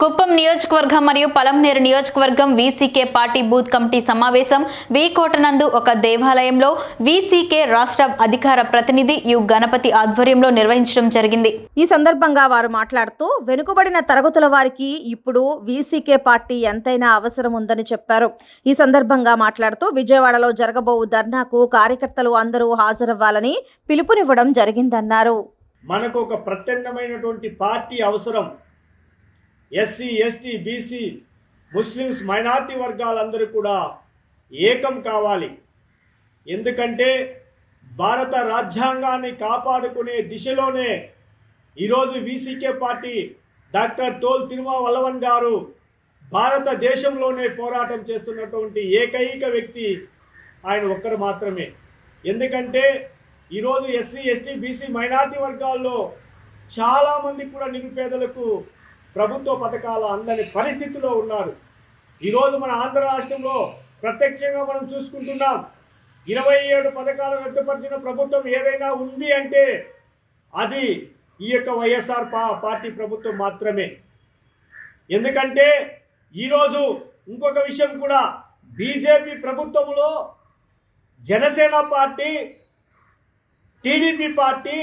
కుప్పం నియోజకవర్గం మరియు పలంనేరు నియోజకవర్గం వీసీకే పార్టీ బూత్ కమిటీ సమావేశం వీకోటనందు ఒక దేవాలయంలో వీసీకే రాష్ట్ర అధికార ప్రతినిధి యు గణపతి ఆధ్వర్యంలో నిర్వహించడం జరిగింది. ఈ సందర్భంగా వారు మాట్లాడుతూ వెనుకబడిన తరగతుల వారికి ఇప్పుడు వీసీకే పార్టీ ఎంతైనా అవసరం ఉందని చెప్పారు. ఈ సందర్భంగా మాట్లాడుతూ విజయవాడలో జరగబోవు ధర్నాకు కార్యకర్తలు అందరూ హాజరవ్వాలని పిలుపునివ్వడం జరిగిందన్నారు. మనకు ఒక ప్రత్యామ్నాయమైనటువంటి పార్టీ అవసరం. SC ST BC Muslims minority వర్గాలందరూ కూడా ఏకం కావాలి. ఎందుకంటే భారత రాజ్యాంగాన్ని కాపాడుకునే దిశలోనే ఈరోజు VCK party doctor Thol Thirumavalavan garu భారతదేశంలోనే పోరాటం చేస్తున్నటువంటి ఏకైక వ్యక్తి ఆయన ఒక్కరు మాత్రమే. ఎందుకంటే ఈరోజు ఎస్సీ ఎస్టీ బీసీ మైనార్టీ వర్గాల్లో చాలామంది కూడా నిరుపేదలకు ప్రభుత్వ పథకాలు అందని పరిస్థితిలో ఉన్నారు. ఈరోజు మన ఆంధ్ర రాష్ట్రంలో ప్రత్యక్షంగా మనం చూసుకుంటున్నాం. ఇరవై ఏడు పథకాలు రద్దుపరిచిన ప్రభుత్వం ఏదైనా ఉంది అంటే అది ఈ యొక్క వైఎస్ఆర్ పా పార్టీ ప్రభుత్వం మాత్రమే. ఎందుకంటే ఈరోజు ఇంకొక విషయం కూడా బీజేపీ ప్రభుత్వంలో Janasena party TDP party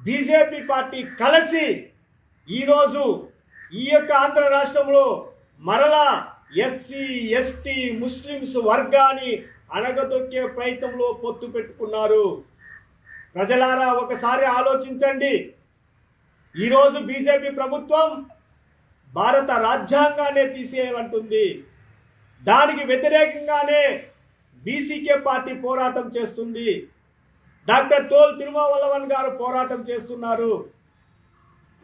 BJP party కలిసి ఈరోజు ఈ యొక్క ఆంధ్ర రాష్ట్రంలో మరలా ఎస్సీ ఎస్టీ ముస్లిమ్స్ వర్గాన్ని అణగదొక్కే ప్రయత్నంలో పొత్తు పెట్టుకున్నారు. ప్రజలారా ఒకసారి ఆలోచించండి. ఈరోజు బీజేపీ ప్రభుత్వం భారత రాజ్యాంగాన్నే తీసేయాలంటుంది. దానికి వ్యతిరేకంగానే బీసీకే పార్టీ పోరాటం చేస్తుంది. డాక్టర్ తోల్ తిరుమావల్లవన్ గారు పోరాటం చేస్తున్నారు.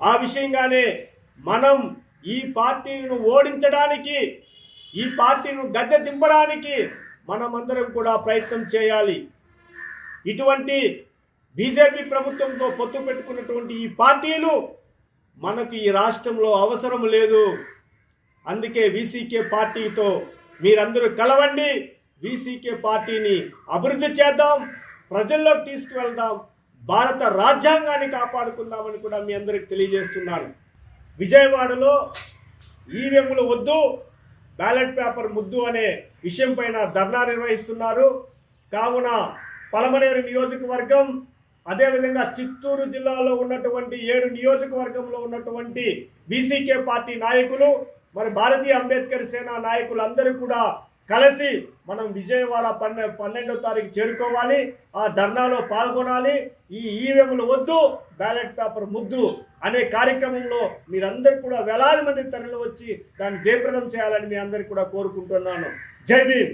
ఆ విషయంగానే మనం ఈ పార్టీను ఓడించడానికి ఈ పార్టీను గద్దె దింపడానికి మనమందరం కూడా ప్రయత్నం చేయాలి. ఇటువంటి బీజేపీ ప్రభుత్వంతో పొత్తు పెట్టుకున్నటువంటి ఈ పార్టీలు మనకు ఈ రాష్ట్రంలో అవసరం లేదు. అందుకే వీసీకే పార్టీతో మీరందరూ కలవండి. వీసీకే పార్టీని అభివృద్ధి చేద్దాం. ప్రజల్లోకి తీసుకువెళ్దాం. భారత రాజ్యాంగాన్ని కాపాడుకుందామని కూడా మీ అందరికి తెలియజేస్తున్నాను విజయవాడలో ఈవీఎంలు వద్దు బ్యాలెట్ పేపర్ ముద్దు అనే విషయం పైన ధర్నా నిర్వహిస్తున్నారు. కావున పలమనేరు నియోజకవర్గం అదేవిధంగా చిత్తూరు జిల్లాలో ఉన్నటువంటి ఏడు నియోజకవర్గంలో ఉన్నటువంటి బీసీకే పార్టీ నాయకులు మరి భారతీయ అంబేద్కర్ సేన నాయకులు అందరూ కూడా కలిసి మనం విజయవాడ పన్నె పన్నెండో తారీఖు చేరుకోవాలి. ఆ ధర్నాలో పాల్గొనాలి. ఈ ఈవీఎంలు వద్దు బ్యాలెట్ పేపర్ ముద్దు అనే కార్యక్రమంలో మీరందరూ కూడా వేలాది మంది తరలి వచ్చి దాన్ని జయప్రదం చేయాలని మీ అందరికీ కూడా కోరుకుంటున్నాను. జై భీమ్!